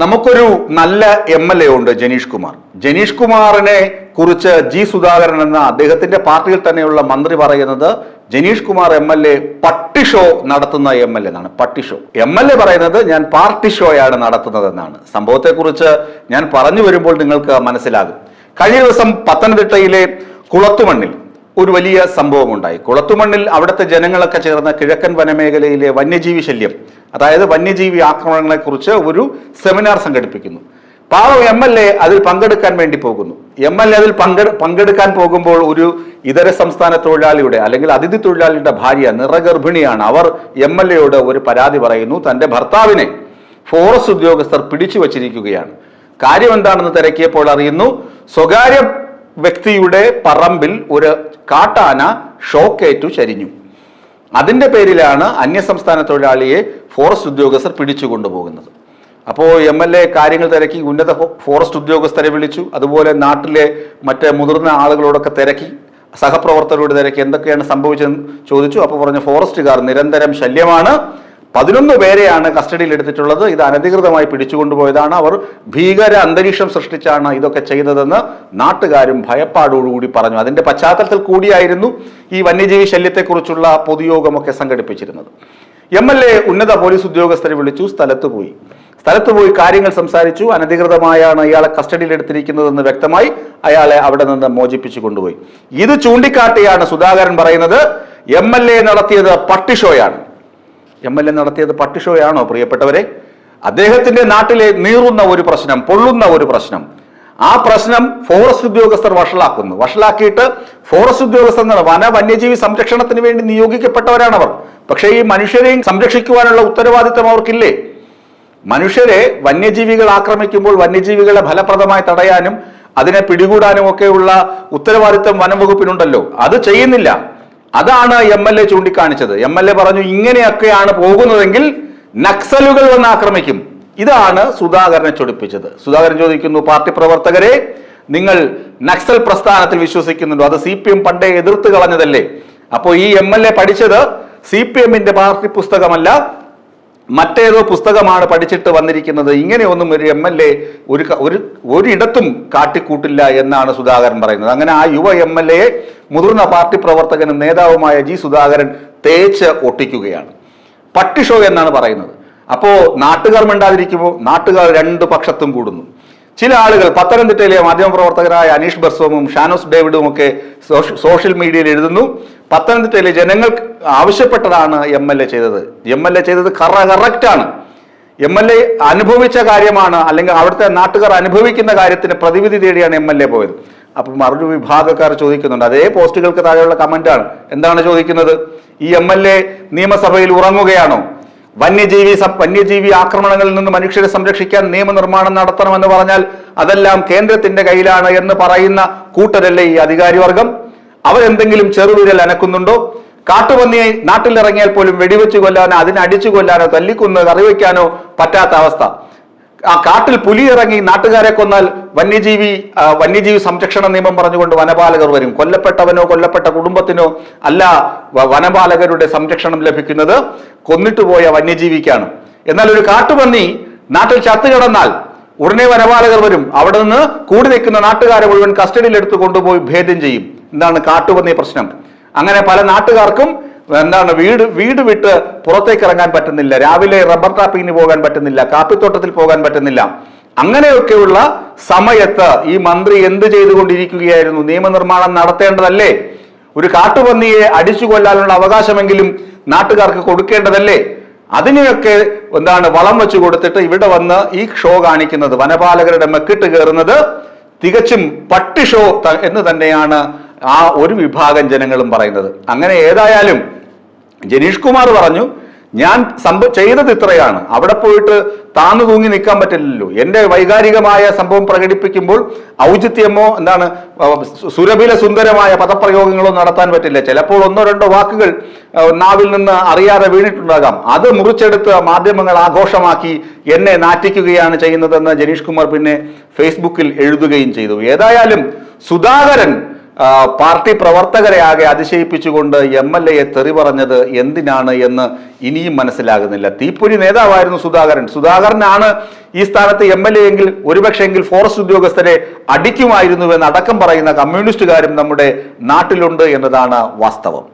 നമുക്കൊരു നല്ല M L A ഉണ്ട് ജനീഷ് കുമാർ. ജനീഷ് കുമാറിനെ കുറിച്ച് ജി സുധാകരൻ എന്ന അദ്ദേഹത്തിന്റെ പാർട്ടിയിൽ തന്നെയുള്ള മന്ത്രി പറയുന്നത് Janeesh Kumar M L A പട്ടി ഷോ നടത്തുന്ന എം എൽ എ എന്നാണ്. പട്ടി ഷോ. എം എൽ എ പറയുന്നത് ഞാൻ പാർട്ടി ഷോയാണ് നടത്തുന്നതെന്നാണ്. സംഭവത്തെക്കുറിച്ച് ഞാൻ പറഞ്ഞു വരുമ്പോൾ നിങ്ങൾക്ക് മനസ്സിലാകും. കഴിഞ്ഞ ദിവസം പത്തനംതിട്ടയിലെ കുളത്തുമണ്ണിൽ ഒരു വലിയ സംഭവം ഉണ്ടായി കുളത്തുമണ്ണിൽ അവിടുത്തെ ജനങ്ങളൊക്കെ ചേർന്ന കിഴക്കൻ വനമേഖലയിലെ വന്യജീവി ശല്യം അതായത് വന്യജീവി ആക്രമണങ്ങളെ കുറിച്ച് ഒരു സെമിനാർ സംഘടിപ്പിക്കുന്നു. പാവം എം എൽ എ അതിൽ പങ്കെടുക്കാൻ വേണ്ടി പോകുന്നു. എം എൽ എ അതിൽ പങ്കെ പങ്കെടുക്കാൻ പോകുമ്പോൾ ഒരു ഇതര സംസ്ഥാന തൊഴിലാളിയുടെ അല്ലെങ്കിൽ അതിഥി തൊഴിലാളിയുടെ ഭാര്യ നിറഗർഭിണിയാണ് അവർ എം എൽ എയോട് ഒരു പരാതി പറയുന്നു. തന്റെ ഭർത്താവിനെ ഫോറസ്റ്റ് ഉദ്യോഗസ്ഥർ പിടിച്ചു വച്ചിരിക്കുകയാണ് കാര്യം എന്താണെന്ന് തിരക്കിയപ്പോൾ അറിയുന്നു. സ്വകാര്യ വ്യക്തിയുടെ പറമ്പിൽ ഒരു കാട്ടാന ഷോക്കേറ്റു ചരിഞ്ഞു. അതിന്റെ പേരിലാണ് അന്യസംസ്ഥാന തൊഴിലാളിയെ ഫോറസ്റ്റ് ഉദ്യോഗസ്ഥർ പിടിച്ചു കൊണ്ടുപോകുന്നത്. അപ്പോൾ എം എൽ എ കാര്യങ്ങൾ തിരക്കി ഉന്നത ഫോറസ്റ്റ് ഉദ്യോഗസ്ഥരെ വിളിച്ചു അതുപോലെ നാട്ടിലെ മറ്റ് മുതിർന്ന ആളുകളോടൊക്കെ തിരക്കി സഹപ്രവർത്തകരോട് തിരക്കി എന്തൊക്കെയാണ് സംഭവിച്ചതെന്ന് ചോദിച്ചു. അപ്പോൾ പറഞ്ഞ ഫോറസ്റ്റുകാർ നിരന്തരം ശല്യമാണ്. പതിനൊന്ന് പേരെയാണ് കസ്റ്റഡിയിൽ എടുത്തിട്ടുള്ളത് ഇത് അനധികൃതമായി പിടിച്ചുകൊണ്ടുപോയതാണ്. അവർ ഭീകര അന്തരീക്ഷം സൃഷ്ടിച്ചാണ് ഇതൊക്കെ ചെയ്തതെന്ന് നാട്ടുകാരും ഭയപ്പാടോടുകൂടി പറഞ്ഞു. അതിന്റെ പശ്ചാത്തലത്തിൽ കൂടിയായിരുന്നു ഈ വന്യജീവി ശല്യത്തെക്കുറിച്ചുള്ള പൊതുയോഗമൊക്കെ സംഘടിപ്പിച്ചിരുന്നത്. എം എൽ എ ഉന്നത പോലീസ് ഉദ്യോഗസ്ഥരെ വിളിച്ചു സ്ഥലത്ത് പോയി. സ്ഥലത്ത് പോയി കാര്യങ്ങൾ സംസാരിച്ചു. അനധികൃതമായാണ് ഇയാളെ കസ്റ്റഡിയിൽ എടുത്തിരിക്കുന്നതെന്ന് വ്യക്തമായി അയാളെ അവിടെ നിന്ന് മോചിപ്പിച്ചു കൊണ്ടുപോയി. ഇത് ചൂണ്ടിക്കാട്ടിയാണ് സുധാകരൻ പറയുന്നത് എം എൽ എ നടത്തിയത് പട്ടിഷോയാണ് എം എൽ എ നടത്തിയത് പട്ടിഷോയാണോ പ്രിയപ്പെട്ടവരെ? അദ്ദേഹത്തിന്റെ നാട്ടിലെ നീറുന്ന ഒരു പ്രശ്നം പൊള്ളുന്ന ഒരു പ്രശ്നം. ആ പ്രശ്നം ഫോറസ്റ്റ് ഉദ്യോഗസ്ഥർ വഷളാക്കുന്നു. വഷളാക്കിയിട്ട് ഫോറസ്റ്റ് ഉദ്യോഗസ്ഥർ വന വന്യജീവി സംരക്ഷണത്തിന് വേണ്ടി നിയോഗിക്കപ്പെട്ടവരാണ് അവർ. പക്ഷേ ഈ മനുഷ്യരെയും സംരക്ഷിക്കുവാനുള്ള ഉത്തരവാദിത്തം അവർക്കില്ലേ? മനുഷ്യരെ വന്യജീവികൾ ആക്രമിക്കുമ്പോൾ വന്യജീവികളെ ഫലപ്രദമായി തടയാനും അതിനെ പിടികൂടാനും ഒക്കെയുള്ള ഉത്തരവാദിത്തം വനം വകുപ്പിനുണ്ടല്ലോ. അത് ചെയ്യുന്നില്ല. അതാണ് എം എൽ എ ചൂണ്ടിക്കാണിച്ചത്. എം എൽ എ പറഞ്ഞു ഇങ്ങനെയൊക്കെയാണ് പോകുന്നതെങ്കിൽ നക്സലുകൾ വന്ന് ആക്രമിക്കും. ഇതാണ് സുധാകരനെ ചൊടിപ്പിച്ചത്. സുധാകരൻ ചോദിക്കുന്നു പാർട്ടി പ്രവർത്തകരെ നിങ്ങൾ നക്സൽ പ്രസ്ഥാനത്തിൽ വിശ്വസിക്കുന്നുണ്ടോ? അത് സി പി എം പണ്ടേ എതിർത്ത് കളഞ്ഞതല്ലേ? അപ്പോൾ ഈ എം എൽ എ പഠിച്ചത് സി പി എമ്മിന്റെ പാർട്ടി പുസ്തകമല്ല മറ്റേതോ പുസ്തകമാണ് പഠിച്ചിട്ട് വന്നിരിക്കുന്നത്. ഇങ്ങനെയൊന്നും ഒരു എം എൽ എ ഒരു ഒരു ഒരിടത്തും കാട്ടിക്കൂട്ടില്ല എന്നാണ് സുധാകരൻ പറയുന്നത്. അങ്ങനെ ആ യുവ എം എൽ എയെ മുതിർന്ന പാർട്ടി പ്രവർത്തകനും നേതാവുമായ ജി സുധാകരൻ തേച്ച് ഒട്ടിക്കുകയാണ്. പട്ടിഷോ എന്നാണ് പറയുന്നത്. അപ്പോൾ നാട്ടുകാർ മിണ്ടാതിരിക്കുമോ നാട്ടുകാർ രണ്ട് പക്ഷത്തും കൂടുന്നു. ചില ആളുകൾ പത്തനംതിട്ടയിലെ മാധ്യമപ്രവർത്തകരായ അനീഷ് ബർസോമും ഷാനോസ് ഡേവിഡും ഒക്കെ സോഷ്യൽ മീഡിയയിൽ എഴുതുന്നു. പത്തനംതിട്ടയിലെ ജനങ്ങൾ ആവശ്യപ്പെട്ടതാണ് എം എൽ എ ചെയ്തത്. എം എൽ എ ചെയ്തത് കറ കറക്റ്റാണ് എം എൽ എ അനുഭവിച്ച കാര്യമാണ് അല്ലെങ്കിൽ അവിടുത്തെ നാട്ടുകാർ അനുഭവിക്കുന്ന കാര്യത്തിന് പ്രതിവിധി തേടിയാണ് എം എൽ എ പോയത്. അപ്പം മറുപടി വിഭാഗക്കാർ ചോദിക്കുന്നുണ്ട്. അതേ പോസ്റ്റുകൾക്ക് താഴെയുള്ള കമന്റാണ്. എന്താണ് ചോദിക്കുന്നത്? ഈ എം എൽ എ നിയമസഭയിൽ ഉറങ്ങുകയാണോ? വന്യജീവി വന്യജീവി ആക്രമണങ്ങളിൽ നിന്ന് മനുഷ്യരെ സംരക്ഷിക്കാൻ നിയമനിർമ്മാണം നടത്തണമെന്ന് പറഞ്ഞാൽ അതെല്ലാം കേന്ദ്രത്തിന്റെ കയ്യിലാണ് എന്ന് പറയുന്ന കൂട്ടരല്ലേ ഈ അധികാരിവർഗം? അവരെന്തെങ്കിലും ചെറുവിരൽ അനക്കുന്നുണ്ടോ? കാട്ടുപന്നിയെ നാട്ടിലിറങ്ങിയാൽ പോലും വെടിവെച്ച് കൊല്ലാനോ അതിനെ അടിച്ചു കൊല്ലാനോ തല്ലിക്കുന്നോ കറിവെക്കാനോ പറ്റാത്ത അവസ്ഥ. ആ കാട്ടിൽ പുലി ഇറങ്ങി നാട്ടുകാരെ കൊന്നാൽ വന്യജീവി വന്യജീവി സംരക്ഷണ നിയമം പറഞ്ഞുകൊണ്ട് വനപാലകർ വരും. കൊല്ലപ്പെട്ടവനോ കൊല്ലപ്പെട്ട കുടുംബത്തിനോ അല്ല വനപാലകരുടെ സംരക്ഷണം ലഭിക്കുന്നത് കൊന്നിട്ട് പോയ വന്യജീവിക്കാണ്. എന്നാൽ ഒരു കാട്ടുപന്നി നാട്ടിൽ ചത്തു കിടന്നാൽ ഉടനെ വനപാലകർ വരും. അവിടെ നിന്ന് കൂടി നിൽക്കുന്ന നാട്ടുകാരെ മുഴുവൻ കസ്റ്റഡിയിൽ എടുത്ത് കൊണ്ടുപോയി ഭേദം ചെയ്യും. എന്നാണ് കാട്ടുപന്നി പ്രശ്നം. അങ്ങനെ പല നാട്ടുകാർക്കും എന്താണ് വീട് വീട് വിട്ട് പുറത്തേക്ക് ഇറങ്ങാൻ പറ്റുന്നില്ല. രാവിലെ റബ്ബർ ടാപ്പിങ്ങിന് പോകാൻ പറ്റുന്നില്ല. കാപ്പിത്തോട്ടത്തിൽ പോകാൻ പറ്റുന്നില്ല. അങ്ങനെയൊക്കെയുള്ള സമയത്ത് ഈ മന്ത്രി എന്ത് ചെയ്തുകൊണ്ടിരിക്കുകയായിരുന്നു? നിയമനിർമ്മാണം നടത്തേണ്ടതല്ലേ? ഒരു കാട്ടുപന്നിയെ അടിച്ചു കൊല്ലാനുള്ള അവകാശമെങ്കിലും നാട്ടുകാർക്ക് കൊടുക്കേണ്ടതല്ലേ? അതിനെയൊക്കെ എന്താണ് വളം വെച്ചു കൊടുത്തിട്ട് ഇവിടെ വന്ന് ഈ ഷോ കാണിക്കുന്നത്. വനപാലകരുടെ മെക്കിട്ട് കയറുന്നത് തികച്ചും പട്ടി ഷോ എന്ന് തന്നെയാണ് ആ ഒരു വിഭാഗം ജനങ്ങളും പറയുന്നത്. അങ്ങനെ ഏതായാലും ജനീഷ് കുമാർ പറഞ്ഞു ഞാൻ സംഭവം ചെയ്തത് ഇത്രയാണ്. അവിടെ പോയിട്ട് താന്നു തൂങ്ങി നിൽക്കാൻ പറ്റില്ലല്ലോ. എന്റെ വൈകാരികമായ സംഭവം പ്രകടിപ്പിക്കുമ്പോൾ ഔചിത്യമോ എന്താണ് സുരഭില സുന്ദരമായ പദപ്രയോഗങ്ങളോ നടത്താൻ പറ്റില്ല. ചിലപ്പോൾ ഒന്നോ രണ്ടോ വാക്കുകൾ നാവിൽ നിന്ന് അറിയാതെ വീണിട്ടുണ്ടാകാം. അത് മുറിച്ചെടുത്ത് മാധ്യമങ്ങൾ ആഘോഷമാക്കി എന്നെ നാറ്റിക്കുകയാണ് ചെയ്യുന്നതെന്ന് ജനീഷ് കുമാർ പിന്നെ ഫേസ്ബുക്കിൽ എഴുതുകയും ചെയ്തു. ഏതായാലും സുധാകരൻ പാർട്ടി പ്രവർത്തകരെ ആകെ അതിശയിപ്പിച്ചുകൊണ്ട് എം എൽ എയെ തെറി പറഞ്ഞത് എന്തിനാണ് എന്ന് ഇനിയും മനസ്സിലാകുന്നില്ല. തീപ്പൊരി നേതാവായിരുന്നു സുധാകരൻ. സുധാകരനാണ് ഈ സ്ഥാനത്ത് എം എൽ എ എങ്കിൽ ഒരുപക്ഷെങ്കിൽ ഫോറസ്റ്റ് ഉദ്യോഗസ്ഥരെ അടിക്കുമായിരുന്നുവെന്ന് അടക്കം പറയുന്ന കമ്മ്യൂണിസ്റ്റുകാരും നമ്മുടെ നാട്ടിലുണ്ട് എന്നതാണ് വാസ്തവം.